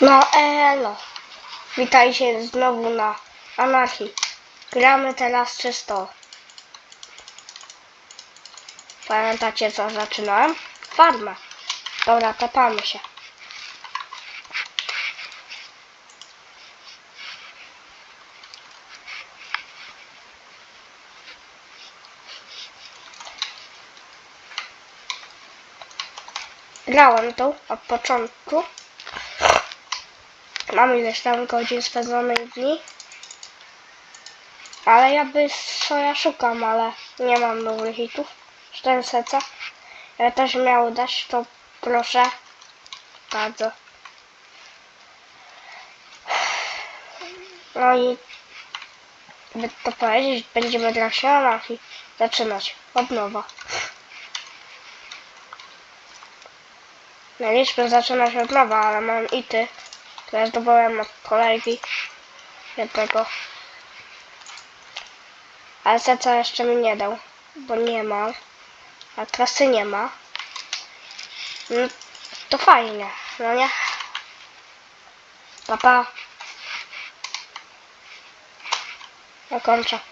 No elo. Witajcie znowu na Anarchii. Gramy teraz czysto. Pamiętacie co zaczynałem? Farmę. Dobra, tepamy się. Grałem tu od początku. Mam ileś tam godzin spędzonych dni. Ale ja by co ja szukam, ale nie mam dobrych hitów. 400. Ja też miał dać, to proszę. Bardzo. No i by to powiedzieć, będziemy się anarchii zaczynać od nowa. Mieliśmy zaczynać od nowa, ale mam ity, które zdobyłem od kolegi jednego. Ale co jeszcze mi nie dał, bo nie ma. A trasy nie ma. No, to fajnie, no nie? Papa. Ja kończę.